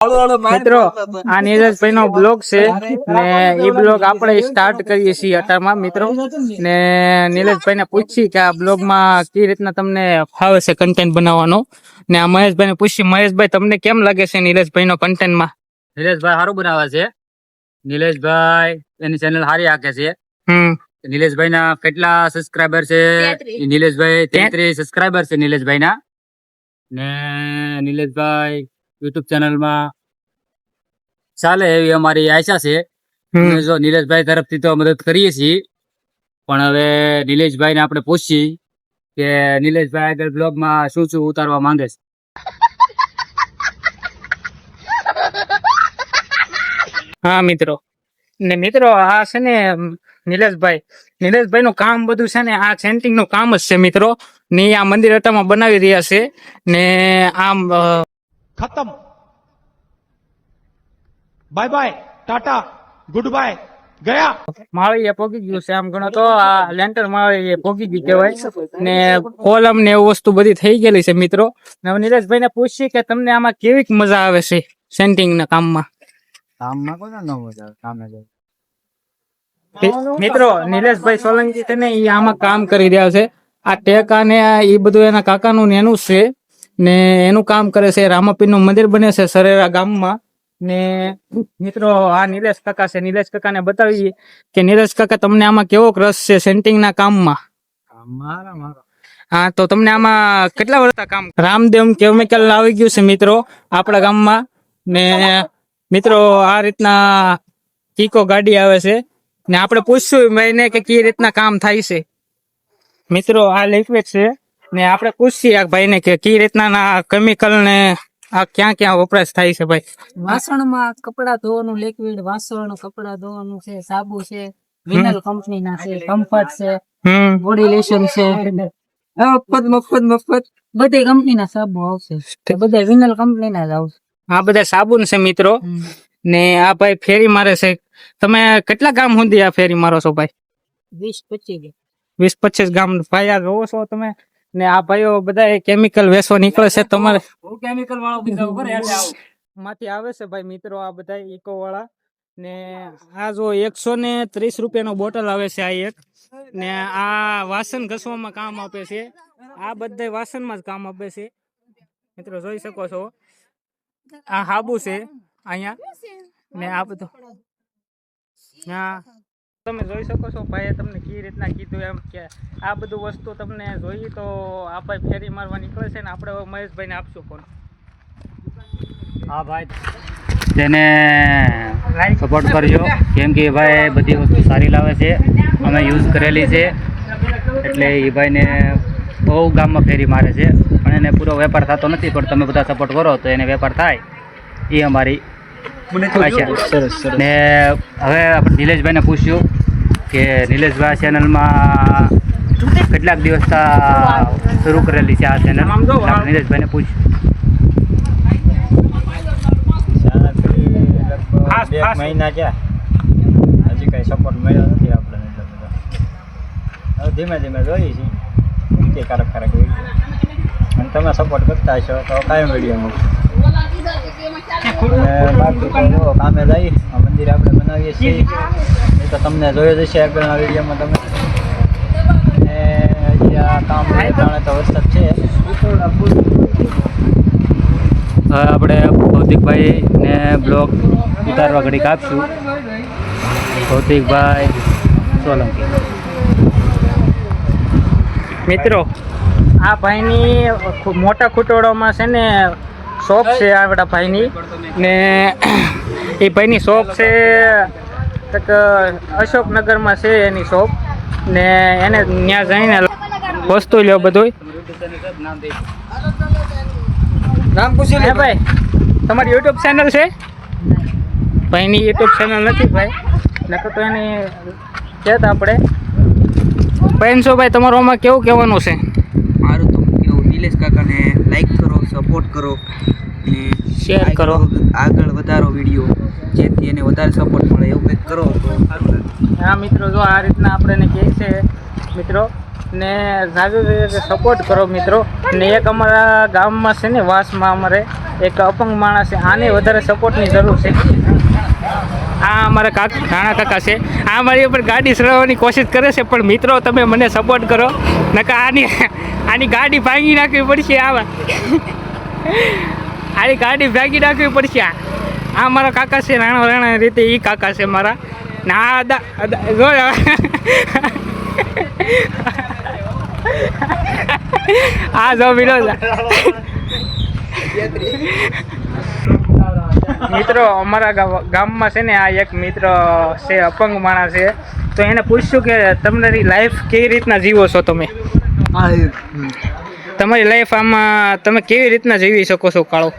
મિત્રો આ નીરજભાઈ નો બ્લોગ છે ને એ બ્લોગ આપણે સ્ટાર્ટ કરીએ છીએ અટારમાં મિત્રો. ને. નીરજભાઈ ને પૂછી કે આ બ્લોગમાં કઈ રીતના તમને ફાવે છે કન્ટેન્ટ બનાવવાનો. ને આ મહેશભાઈ ને પૂછી મહેશભાઈ તમને કેમ લાગે છે નીરજભાઈ નો કન્ટેન્ટમાં નિલેશભાઈ સારું બનાવે છે. નિલેશભાઈ એની ચેનલ સારી હાકે છે. હમ. નિલેશભાઈ ના કેટલા સબસ્ક્રાઈબર છે? નીલેશભાઈ નિલેશભાઈ તેત્રીસ. સબસ્ક્રાઈબર છે નિલેશભાઈ ના ને નિલેશભાઈ યુટ્યુબ ચેનલમાં ચાલે એવી અમારી આશા છે. જો નિલેશભાઈ તરફથી તો મદદ કરીએ છીએ. પણ હવે નિલેશભાઈ ને આપણે પૂછીએ કે નિલેશભાઈ આગળ બ્લોગમાં શું શું ઉતારવા માંગે છે? હા મિત્રો. ને મિત્રો આ છે ને નિલેશભાઈ. નિલેશભાઈ નું કામ બધું છે ને આ સેન્ટિંગનું કામ જ છે મિત્રો. ને આ મંદિર હટામાં બનાવી રહ્યા છે. ને આમ ખતમ bye bye tata goodbye ગયા માળીએ પોગી ગયું છે આમ ગણો તો આ લેન્ટર માળીએ પોગી ગયું કહેવાય. ને કોલમ ને એવું વસ્તુ બધી થઈ ગયેલી છે મિત્રો. ને નીરજભાઈ ને પૂછીએ કે તમને આમાં કેવી મજા આવે છે સેન્ટિંગ ના કામમાં? કામમાં કોને ન મજા આવે કામે જાય મિત્રો નિલેશભાઈ સોલંકી છે ને એ આમાં કામ કરી રહ્યા છે. આ ટેકા ને એ બધું એના કાકાનું ને એનું છે. ને એનું કામ કરે છે રામાપીરનું મંદિર બને છે સરેરા ગામમાં. ને મિત્રો આ નિલેશ કાકા છે. નિલેશ કાકા ને બતાવીએ કે નિલેશ કાકા તમને આમાં કેવો રસ છે સેન્ટિંગના કામમાં? મારા મારા હા તો તમને આમાં કેટલા વર્ષ કામ? રામદેવ કેમિકલ આવી ગયું છે મિત્રો આપણા ગામમાં. ને મિત્રો આ રીતના કીકો ગાડી આવે છે. ને આપણે પૂછશું ભાઈને કે કઈ રીતના કામ થાય છે. મિત્રો આ લિક્વિડ છે. ને આપણે પૂછીએ આ ભાઈને કે કઈ રીતના ના કેમિકલ ને આ ક્યાં ક્યાં વપરાશ થાય છે ભાઈ? વાસણમાં કપડા ધોવાનું લિક્વિડ વાસણ કપડા ધોવાનું છે સાબુ છે વિનલ કંપની ના છે કમ્ફર્ટ છે બોડી લેશન છે. મફત મફત મફત. બધી કંપની ના સાબુ આવશે. બધા વિનલ કંપની ના જ આવશે. આ બધા સાબુન છે મિત્રો. ને આ ભાઈ ફેરી મારે છે. તમે કેટલા ગામ સુધી આ ફેરી મારો છો ભાઈ? વીસ પચીસ. વીસ પચીસ ગામ ભાઈ આ જોવો છો તમે? ને આ ભાઈઓ બધા કેમિકલ વેસવા નીકળે છે તમારે. કેમિકલ વાળો બીજા ઉપર એટલે આવું. માંથી આવે છે ભાઈ મિત્રો આ બધા ઇકો વાળા. ને આ જો એકસો ને ત્રીસ રૂપિયાનો બોટલ આવે છે આ એક. ને આ વાસણ ઘસવામાં કામ આપે છે. આ બધા વાસણમાં જ કામ આપે છે. મિત્રો જોઈ શકો છો. આ હાબુ છે અહીંયા. ને આ બધું. હા. તમે જોઈ શકો છો ભાઈએ તમને કઈ રીતના કીધું એમ કે આ બધું વસ્તુ તમને જોઈએ તો આ ભાઈ ફેરી મારવા નીકળે છે ને આપણે હવે મહેશભાઈને આપશું ફોન હા ભાઈ. તેને સપોર્ટ કરજો. કેમ કે એ ભાઈ બધી વસ્તુ સારી લાવે છે. અમે યુઝ કરેલી છે. એટલે એ ભાઈને બહુ ગામમાં ફેરી મારે છે. પણ એને પૂરો વેપાર થતો નથી પણ તમે બધા સપોર્ટ કરો તો એને વેપાર થાય. એ અમારી ને હવે આપણે નિલેશભાઈને પૂછ્યું કે નિલેશભાઈ ચેનલમાં કેટલાક દિવસ શરૂ કરેલી છે આ ચેનલ? આમ જો, આ- નિલેશભાઈને પૂછ્યું. મહિના છે હજી કઈ સપોર્ટ મળ્યો નથી આપણે હવે ધીમે ધીમે જોઈએ છીએ. કારક કારક અને તમે સપોર્ટ કરતા હશો તો કાયમ વીડિયો મૂકશું. બાકી તો કામે જઈ આ મંદિર આપણે બનાવીએ છીએ. એ તો તમને જોયો જ હશે આગળના વિડીયોમાં તમે. હજી આ કામ જાણે તો વરસાદ છે. હવે આપણે ભૌતિકભાઈ ને બ્લોગ ઉતારવા ઘડી કાપશું ભૌતિકભાઈ સોલંકી. મિત્રો આ ભાઈની મોટા ખુટોડામાં છે ને શોપ છે આ બધા ભાઈની. ને એ ભાઈની શોપ છે કંઈક અશોકનગરમાં છે એની શોપ ને એને ત્યાં જઈને વસ્તુ લ્યો બધું નામ હે ભાઈ. તમારી યુટ્યુબ ચેનલ છે? ભાઈની યુટ્યુબ ચેનલ નથી ભાઈ. નકર તો એની કહેતા આપણે. ભાઈ તમારું આમાં કેવું કહેવાનું છે? મારું તો કેવું નિલેશ કાકાને લાઈક કરો સપોર્ટ કરો અને શેર કરો. આગળ- વધારો વીડિયો જેથી એને વધારે સપોર્ટ મળે એવું કંઈક કરો. તો સારું હા મિત્રો જો આ રીતના આપણે એને કહે છે મિત્રો ને જાજુ સપોર્ટ કરો મિત્રો. ને એક અમારા ગામમાં છે ને વાસમાં અમારે એક અપંગ માણસ છે આને વધારે સપોર્ટની જરૂર છે. આ અમારા કાક નાણા કાકા છે. આ મારી ઉપર ગાડી સરવાની કોશિશ કરે છે, પણ મિત્રો, તમે મને સપોર્ટ કરો. નકા આની આની ગાડી ભાંગી નાખવી પડશે આવા આની ગાડી ભાંગી નાખવી પડશે આ. આ મારા કાકા છે રાણા રાણા રીતે એ કાકા છે મારા. ના અદા જો આ જો વિરોધ. મિત્રો અમારા ગામ- ગામમાં છે ને આ એક મિત્ર છે અપંગ માણસ છે. તો એને પૂછ્યું કે તમારી લાઈફ કેવી રીતના જીવો છો તમે? તમારી લાઈફ આમાં તમે કેવી રીતના જીવી શકો છો કાળો?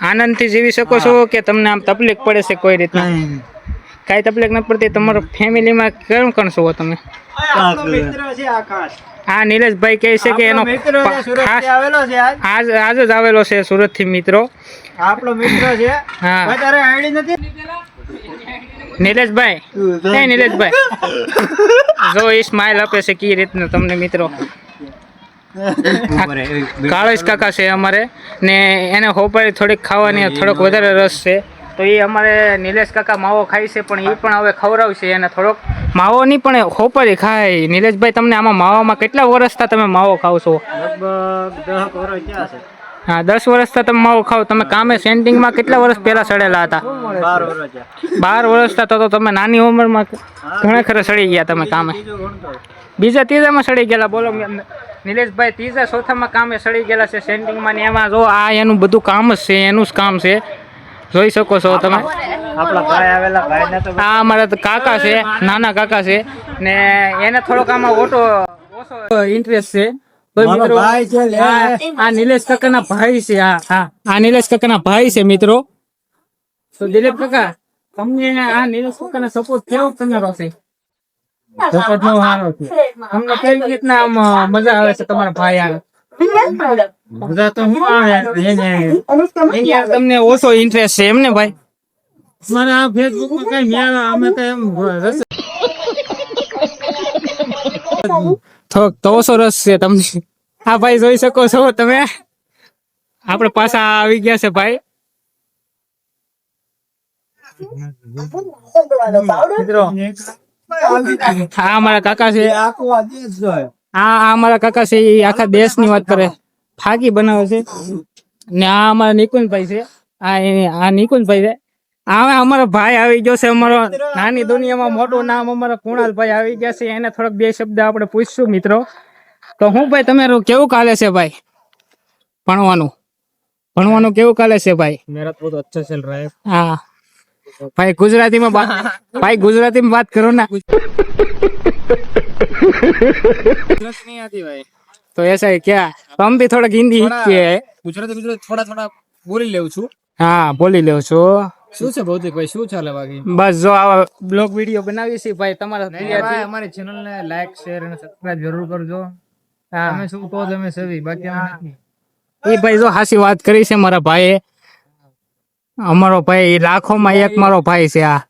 આનંદથી જીવી શકો છો કે તમને આમ તકલીફ પડે છે કોઈ રીતના? કાંઈ તકલીફ ન પડતી તમારો ફેમિલીમાં કેમ કોણ છો તમે? મિત્ર છે આકાશ. આ નિલેશભાઈ કહે છે કે એનો સુરત આવેલો છે આજ. જ આવેલો છે સુરતથી મિત્રો. આપણો મિત્ર છે. હા. વધારે આઈડી નથી? નિલેશભાઈ. નહીં નિલેશભાઈ? જો એ સ્માઇલ આપે છે કઈ રીતના તમને મિત્રો. કાળેશ કાકા છે અમારે. ને એને હોપારી થોડીક ખાવાની થોડોક વધારે રસ છે. તો એ અમારે નિલેશ કાકા માવો ખાય છે પણ એ પણ હવે ખવડાવશે એને થોડોક. માવો નહીં પણ હોપારી ખાય. નિલેશભાઈ તમને આમાં માવામાં કેટલા વર્ષથી તમે માવો ખાવ છો? હા દસ વર્ષથી તમે માવો ખાવ. તમે કામે સેન્ટિંગમાં કેટલા વર્ષ પહેલા સડેલા હતા? બાર વર્ષથી તો તો તમે નાની ઉંમરમાં ઘણા ખરા સડી ગયા તમે કામે. બીજા ત્રીજામાં સડી ગયેલા બોલો નિલેશભાઈ ત્રીજા ચોથામાં કામે સડી ગયેલા છે સેન્ટિંગમાં ને એમાં જો આ એનું બધું કામ જ છે એનું જ કામ છે. જોઈ શકો છો તમે. આપણા ભાઈ આવેલા ભાઈ ને તો આ અમારા કાકા છે નાના કાકા છે. ને એને થોડોક આમાં ઓટો ઓછો ઇન્ટરેસ્ટ છે. આ આ નિલેશ કાકાના ભાઈ છે આ હા. આ નિલેશ કાકાના ભાઈ છે મિત્રો. તો દિલીપ કાકા તમને આ નિલેશ કાકાના સપોર્ટ કેવો તમારો છે? સપોર્ટ નો સારો છે. તમને કેવી રીતના આમ મજા આવે છે તમારા ભાઈ આવે મજા તો હું આવે તમને ઓછો ઇન્ટરેસ્ટ છે એમ ને ભાઈ? મને આ ફેસબુકમાં કઈ મેળા અમે તો એમ રસ થોડોક તો ઓછો રસ છે તમને. હા ભાઈ જોઈ શકો છો તમે. આપણે પાછા આવી ગયા છે ભાઈ. હા અમારા કાકા છે. હા આ અમારા કાકા છે એ આખા દેશની વાત કરે. ફાકી બનાવે છે. ને આ અમારા નિકુંજભાઈ છે. આ એ- આ નિકુંજભાઈ છે. હવે અમારો ભાઈ આવી ગયો છે અમારો નાની દુનિયામાં મોટું નામ અમારો કુણાલભાઈ આવી ગયા છે એને થોડોક બે શબ્દ આપણે પૂછશું મિત્રો. તો હું ભાઈ તમારું કેવું કાલે છે ભાઈ? ભણવાનું. ભણવાનું કેવું કાલે છે ભાઈ? મેરા તો અચ્છા ચલ હા. ભાઈ ગુજરાતીમાં વાત ભાઈ ગુજરાતીમાં વાત કરો ના. ભાઈ. તો એસા ક્યા? હમ ભી થોડા હિન્દી ગુજરાતી ગુજરાતી થોડા થોડા બોલી લેવું છું. હા બોલી લેવું છું. શું છે ભૌતિક ભાઈ? શું ચાલે બાકી? બસ જો આવા બ્લોગ વીડિયો બનાવી છે ભાઈ તમારા ભાઈ અમારી ચેનલ ને લાઈક શેર અને સબસ્ક્રાઇબ જરૂર કરજો. હા. અમે શું કહો તમે સવી બાકી અમે એ ભાઈ જો હાસી વાત કરી છે મારા ભાઈએ. અમારો ભાઈ લાખોમાં એક મારો ભાઈ છે આ.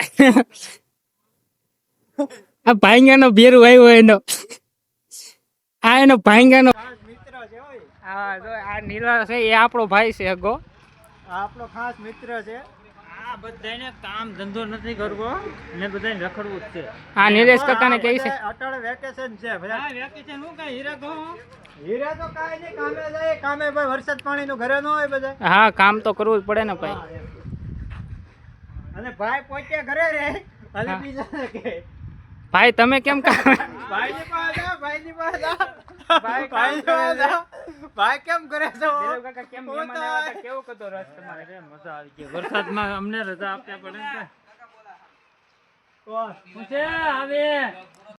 આ ભાંગાનો બેરું આવ્યો એનો. આ એનો ભાંગાનો મિત્ર છે આ નીલા છે એ આપણો ભાઈ છે અગો. આપણો ખાસ મિત્ર છે. આ બધાને કામ ધંધો નથી કરવો ને બધાને રખડવું જ છે. આ નિલેશ કાકાને કહે છે. અટળ વેકેશન છે ભાઈ વેકેશન હું કઈ હીરા કહો? હીરા તો કાંઈ નહીં કામે જાય કામે ભાઈ વરસાદ પાણીનું ઘરે ન હોય બધા. હા કામ તો કરવું જ પડે ને ભાઈ. અને ભાઈ પોતે ઘરે રે અને બીજા કે ભાઈ તમે કેમ કામ ભાઈની પાસે ભાઈની પાસે ભાઈ ભાઈની પાસે. ભાઈ કેમ કરે છે? કાકા કેમ મહેમાન આવ્યા હતા? કેવો કતો રસ તમારે રે મજા આવી ગઈ. વરસાદમાં અમને રજા આપ્યા પડે ને કોણ? શું છે? આવે.